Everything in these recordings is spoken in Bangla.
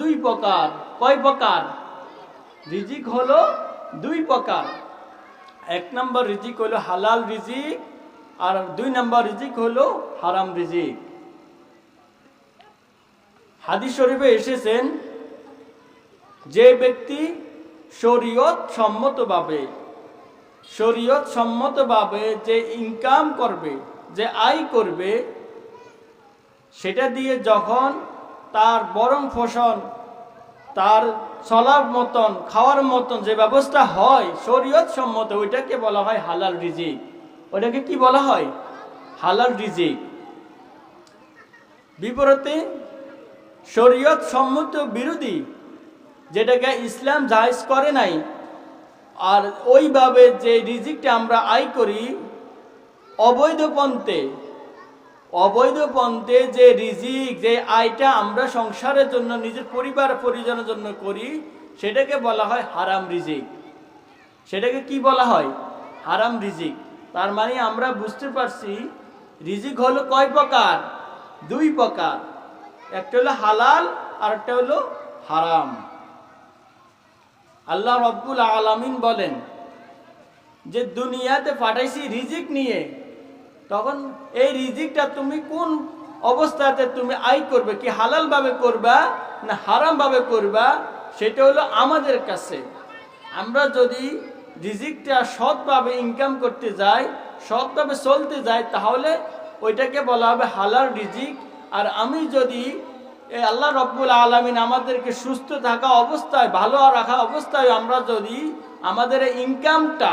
দুই প্রকার। কয় প্রকার? রিজিক হলো দুই প্রকার। এক নম্বর রিজিক হলো হালাল রিজিক আর দুই নম্বর রিজিক হলো হারাম রিজিক। হাদিস শরীফে এসেছেন যে ব্যক্তি শরীয়ত সম্মতভাবে শরীয়ত সম্মতভাবে যে ইনকাম করবে, যে আয় করবে, সেটা দিয়ে যখন তার বরং ফসল তার চলার মতন, খাওয়ার মতন যে ব্যবস্থা হয়, শরীয়ত সম্মত ওইটাকে বলা হয় হালাল রিজিক। ওটাকে কি বলা হয়? হালাল রিজিক। বিপরীতে, শরীয়ত সম্মত বিরোধী, যেটাকে ইসলাম জায়েজ করে নাই, আর ওইভাবে যে রিজিকটা আমরা আয় করি, অবৈধ পন্থে অবৈধ পন্থে যে রিজিক, যে আয়টা আমরা সংসারের জন্য, নিজের পরিবার, পরিজনের জন্য করি, সেটাকে বলা হয় হারাম রিজিক। সেটাকে কি বলা হয়? হারাম রিজিক। তার মানে আমরা বুঝতে পারছি, রিজিক হলো কয় প্রকার? দুই প্রকার। একটা হলো হালাল আর একটা হলো হারাম। আল্লাহ রব্বুল আলামিন বলেন যে দুনিয়াতে পাঠাইছি রিজিক নিয়ে তখন এই রিজিকটা তুমি কোন অবস্থাতে তুমি আয় করবে? কি হালাল ভাবে করবা না হারাম ভাবে করবা? সেটা হলো আমাদের কাছে। আমরা যদি রিজিকটা সৎভাবে ইনকাম করতে যাই, সৎভাবে চলতে যাই, তাহলে ওইটাকে বলা হবে হালাল রিজিক। আর আমি যদি আল্লাহ রব্বুল আলমিন আমাদেরকে সুস্থ থাকা অবস্থায়, ভালো রাখা অবস্থায় আমরা যদি আমাদের ইনকামটা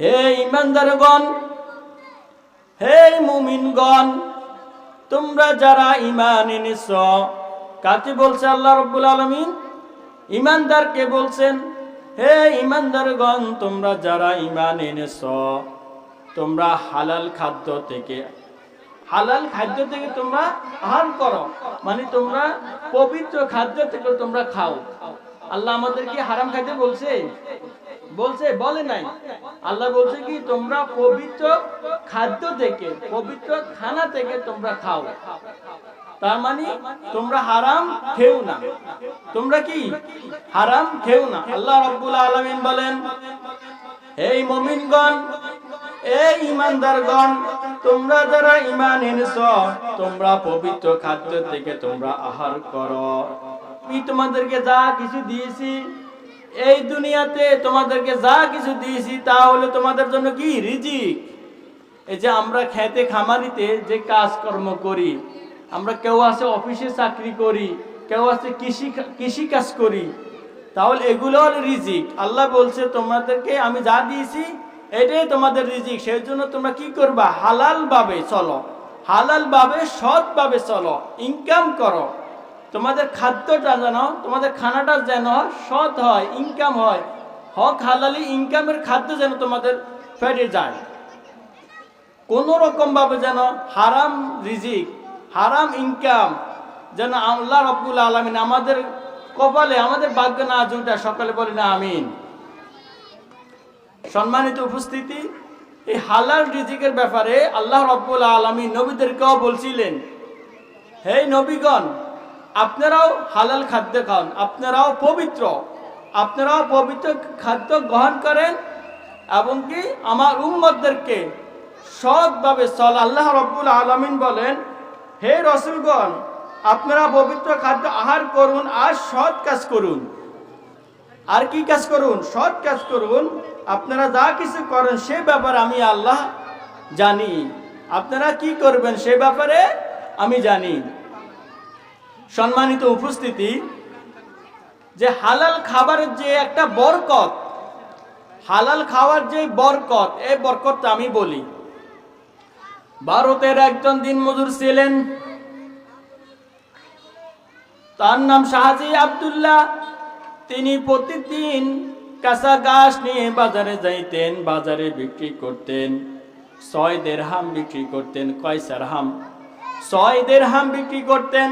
হে ইমানদারগণ, হে মুমিনগণ, তোমরা যারা ইমান এনেছ, কাকে বলছে আল্লাহ রব্বুল আলমিন? ইমানদারকে বলছেন, হে ইমানদারগণ তোমরা যারা ইমান এনেছ, তোমরা হালাল খাদ্য থেকে, হালাল খাদ্য থেকে তোমরা আহার করো মানে তোমরা পবিত্র খাদ্য থেকে তোমরা খাও। আল্লাহ আমাদেরকে হারাম খাইতে বলছে? বলছে, বলে নাই। আল্লাহ বলছে কি, তোমরা পবিত্র খাদ্য থেকে, পবিত্র খানা থেকে তোমরা খাও। তার মানে তোমরা হারাম খেও না। তোমরা কি? হারাম খেও না। আল্লাহ রব্বুল আলামিন বলেন, এই মমিনগণ, এই ইমানদারগণ তোমরা যারা ইমান এনেছ, তোমরা পবিত্র খাদ্য থেকে তোমরা আহার করো। আমি তোমাদেরকে যা কিছু দিয়েছি এই দুনিয়াতে তোমাদেরকে যা কিছু দিয়েছি তা হলো তোমাদের জন্য কি? রিজিক। এই যে আমরা খেতে খামারিতে যে কাজকর্ম করি, আমরা কেউ আছে অফিসে চাকরি করি, কেউ আছে কৃষি কৃষি কাজ করি, তাহলে এগুলো হলো রিজিক। আল্লাহ বলছে, তোমাদেরকে আমি যা দিয়েছি, এটাই তোমাদের রিজিক। সেই জন্য তোমরা কি করবা? হালাল ভাবে চলো। হালাল ভাবে সৎ ভাবে চলো। ইনকাম করো। তোমাদের খাদ্যটা যেন, তোমাদের খানাটা যেন সৎ হয় ইনকাম হয়। হক হালালি ইনকামের খাদ্য যেন তোমাদের ফেটে যায়। কোন রকম ভাবে যেন হারাম রিজিক, হারাম ইনকাম যেন আল্লাহ রব্বুল আলমিন আমাদের কপালে, আমাদের ভাগ্য না জুটা, সকালে বলি না আমিন। সম্মানিত উপস্থিতি, এই হালাল রিজিকের ব্যাপারে আল্লাহ রব্বুল আলমী নবীদেরকেও বলছিলেন, হে নবীগণ আপনারাও হালাল খাদ্য খান, আপনারাও পবিত্র। আপনারাও পবিত্র খাদ্য গ্রহণ করেন এবং কি আমার উম্মতদেরকে সৎভাবে চল। আল্লাহ রব্বুল আলমিন বলেন, হে রসুলগণ, আপনারা পবিত্র খাদ্য আহার করুন আর সৎ কাজ করুন। আর কি কাজ করুন? সৎ কাজ করুন। আপনারা যা কিছু করেন সে ব্যাপারে আমি আল্লাহ জানি। আপনারা কি করবেন সে ব্যাপারে আমি জানি। সম্মানিত উপস্থিতি, যে হালাল খাবারের যে একটা বরকত, হালাল খাওয়ার যে বরকত, এই বরকতটা আমি বলি। ভারতের একজন দিনমজুর ছিলেন, তার নাম শাহাজি আব্দুল্লাহ। তিনি প্রতিদিন কাঁচা গাছ নিয়ে বাজারে যাইতেন, বাজারে বিক্রি করতেন, ছয় দেড়হাম বিক্রি করতেন কয়সার হাম ছয় দেড়হাম বিক্রি করতেন।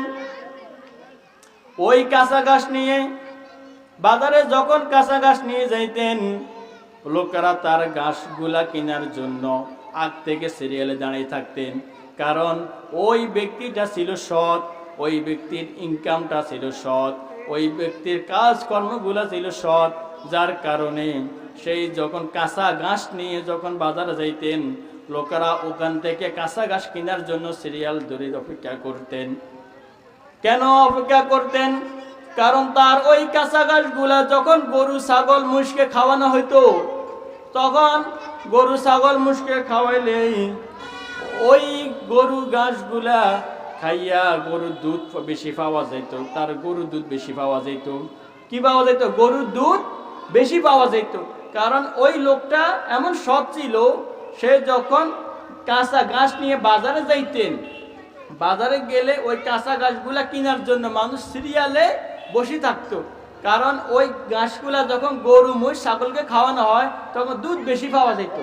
ওই কাঁচা গাছ নিয়ে, বাজারে যখন কাঁচা গাছ নিয়ে যাইতেন, লোকেরা তার গাছগুলা কেনার জন্য আগ থেকে সিরিয়ালে দাঁড়িয়ে থাকতেন। কারণ ওই ব্যক্তিটা ছিল সৎ, ওই ব্যক্তির ইনকামটা ছিল সৎ, ওই ব্যক্তির কাজকর্মগুলো ছিল সৎ। যার কারণে সেই যখন কাঁচা ঘাস নিয়ে যখন বাজারে যাইতেন, লোকেরা ওখান থেকে কাঁচা ঘাস কেনার জন্য সিরিয়াল ধরে অপেক্ষা করতেন। কেন অপেক্ষা করতেন? কারণ তার ওই কাঁচা গাছগুলা যখন গরু, ছাগল মুষকে খাওয়ানো হইতো, তখন গরু, ছাগল মুষকে খাওয়াইলেই ওই গরু ঘাসগুলা খাইয়া গরুর দুধ বেশি পাওয়া যেত তার গরুর দুধ বেশি পাওয়া যেত কি পাওয়া যেত গরুর দুধ বেশি পাওয়া যেত কারণ ওই লোকটা এমন সৎ ছিল, সে যখন কাঁচা ঘাস নিয়ে বাজারে যাইতেন বাজারে গেলে ওই কাঁচা গাছগুলা কেনার জন্য মানুষ সিরিয়ালে বসে থাকতো। কারণ ওই গাছগুলা যখন গরু, মহিষ ছাগলকে খাওয়ানো হয়, তখন দুধ বেশি পাওয়া যেত।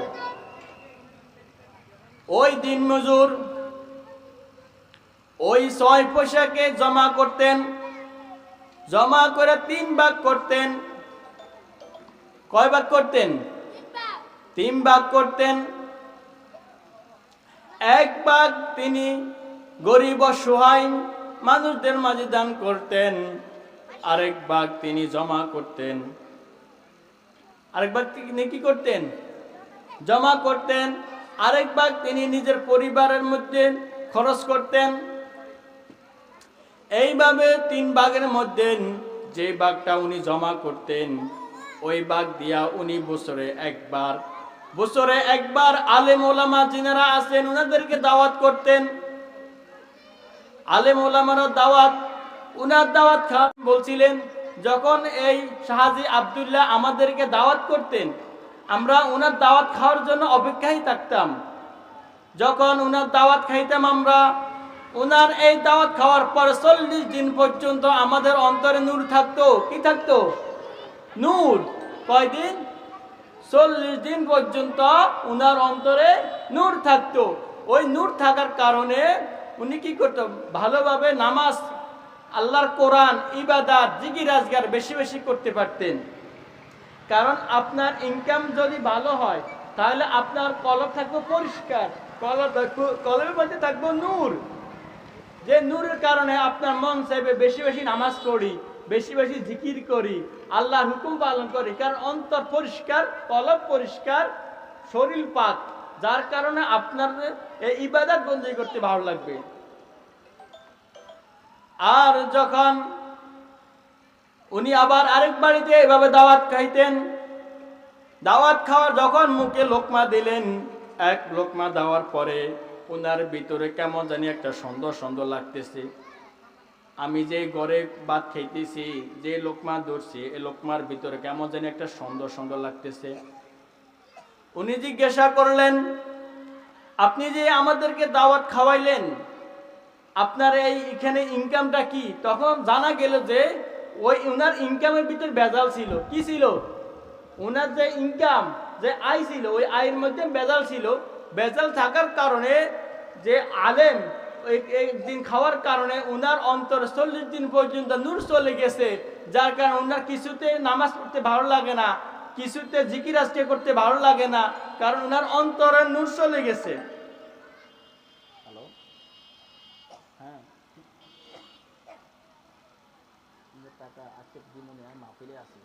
ওই দিন মজুর, ওই ছয় পয়সাকে জমা করতেন, জমা করে তিন ভাগ করতেন। কয় ভাগ করতেন? তিন ভাগ করতেন। এক ভাগ তিনি গরিব অসহায় মানুষদের মাঝে দান করতেন। আরেক ভাগ তিনি জমা করতেন। আরেক ভাগ তিনি কি করতেন? জমা করতেন। আরেক ভাগ তিনি নিজের পরিবারের মধ্যে খরচ করতেন। এইভাবে তিন ভাগের মধ্যে যে ভাগটা উনি জমা করতেন, ওই ভাগ দিয়া উনি বছরে একবার বছরে একবার আলেম ওলামা যিনারা আছেন ওনাদেরকে দাওয়াত করতেন। আলেম ওলামারা দাওয়াত, উনার দাওয়াত খান বলছিলেন, যখন এই শাহাজি আব্দুল্লাহ আমাদেরকে দাওয়াত করতেন, আমরা উনার দাওয়াত খাওয়ার জন্য অপেক্ষায় থাকতাম। যখন উনার দাওয়াত খাইতাম আমরা, উনার এই দাওয়াত খাওয়ার পর চল্লিশ দিন পর্যন্ত আমাদের অন্তরে নূর থাকতো। কি থাকতো? নূর। কয়দিন? চল্লিশ দিন পর্যন্ত উনার অন্তরে নূর থাকতো। ওই নূর থাকার কারণে উনি কি করতো? ভালোভাবে নামাজ, আল্লাহর কোরআন, ইবাদাত জিগির রাজগার বেশি বেশি করতে পারতেন। কারণ আপনার ইনকাম যদি ভালো হয়, তাহলে আপনার কলব থাকবে পরিষ্কার। কলব কলবের মধ্যে থাকবে নূর। যে নূরের কারণে আপনার মন চাইবে বেশি বেশি নামাজ পড়ি, বেশি বেশি জিকির করি, আল্লাহর হুকুম পালন করি। কারণ অন্তর পরিষ্কার, কলব পরিষ্কার, শরীর পাক। যার কারণে আপনার এই ইবাদত বন্দী করতে ভালো লাগবে। আর যখন উনি আবার আরেক বাড়িতে এভাবে দাওয়াত খাইতেন, দাওয়াত খাওয়ার যখন মুখে লোকমা দিলেন, এক লোকমা দেওয়ার পরে ওনার ভিতরে কেমন জানি একটা সুন্দর সুন্দর লাগতেছে। আমি যে ঘরে ভাত খাইতেছি, যে লোকমা ধরছি এই লোকমার ভিতরে কেমন জানি একটা সুন্দর সুন্দর লাগতেছে। উনি জিজ্ঞাসা করলেন, আপনি যে আমাদেরকে দাওয়াত খাওয়াইলেন, আপনার এই এখানে ইনকামটা কি? তখন জানা গেল যে ওই ওনার ইনকামের ভিতর বেজাল ছিল। কি ছিল? ওনার যে ইনকাম যে আয় ছিল, ওই আয়ের মধ্যে বেজাল ছিল। বেজাল থাকার কারণে যে আলেম একদিন খাওয়ার কারণে উনার অন্তর চল্লিশ দিন পর্যন্ত নূর চলে গেছে, যার কারণে উনার কিছুতে নামাজ পড়তে ভালো লাগে না। কিছুতে জিকির আজকে করতে ভালো লাগে না কারণ উনার অন্তরে নূর চলে গেছে। হ্যাঁ। আছে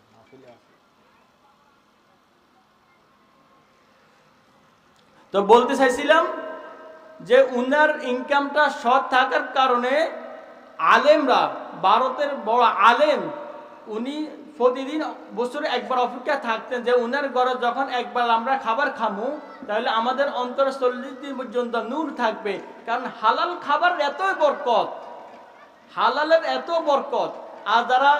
তো বলতে চাইছিলাম যে উনার ইনকামটা সৎ থাকার কারণে আলেমরা ভারতের বড় আলেম উনি প্রতিদিন বছরে একবার অপেক্ষা থাকতেন যে উনার ঘরে যখন একবার আমরা খাবার খামু, তাহলে আমাদের অন্তর চল্লিশ দিন পর্যন্ত নূর থাকবে। কারণ হালাল খাবার এতই বরকত, হালালের এত বরকত। আর যারা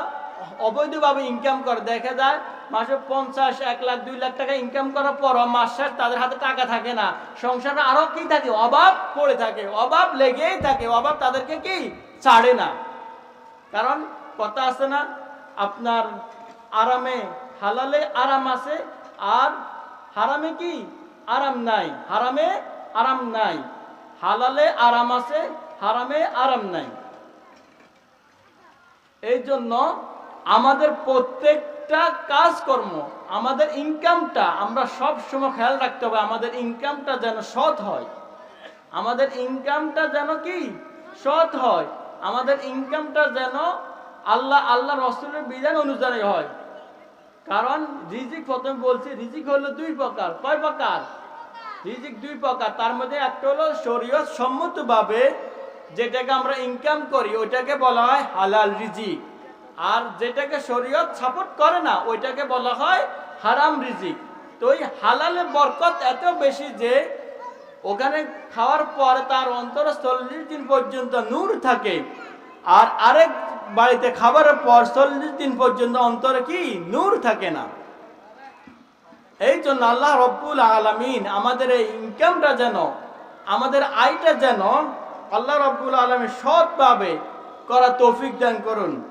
অবৈধভাবে ইনকাম করে, দেখা যায় মাসে পঞ্চাশ, এক লাখ, দুই লাখ টাকা ইনকাম করার পর মাস শেষ তাদের হাতে টাকা থাকে না। সংসারে আরও কি থাকে? অভাব পড়ে থাকে, অভাব লেগেই থাকে, অভাব তাদেরকে কি? ছাড়ে না। কারণ কথা আছে না আপনার আরামে, হালালে আরাম আছে, আর হারামে কি? আরাম নাই। হারামে আরাম নাই। হালালে আরাম আছে, হারামে আরাম নাই। এই জন্য আমাদের প্রত্যেকটা কাজকর্ম, আমাদের ইনকামটা আমরা সব সময় খেয়াল রাখতে হবে, আমাদের ইনকামটা যেন সৎ হয়। আমাদের ইনকামটা যেন কি? সৎ হয়। আমাদের ইনকামটা যেন আল্লাহ আল্লাহ রসুলের বিধান অনুযায়ী হয়। কারণ রিজিক প্রথমে বলছি, রিজিক হলো দুই প্রকার। কয় প্রকার? রিজিক দুই প্রকার। তার মধ্যে একটা হলো শরীয়ত সম্মতভাবে যেটাকে আমরা ইনকাম করি, ওইটাকে বলা হয় হালাল রিজিক। আর যেটাকে শরীয়ত সাপোর্ট করে না, ওইটাকে বলা হয় হারাম রিজিক। তো ওই হালালের বরকত এত বেশি যে ওখানে খাওয়ার পর তার অন্তরে চল্লিশ দিন পর্যন্ত নূর থাকে। আর আরেক বাড়িতে খাবারের পর চল্লিশ দিন পর্যন্ত অন্তরে কি? নূর থাকে না। এই জন্য আল্লাহ রব্বুল আলমিন আমাদের এই ইনকামটা যেন, আমাদের আয়টা যেন আল্লাহ রব্বুল আলমী সৎভাবে করা তৌফিক দান করুন।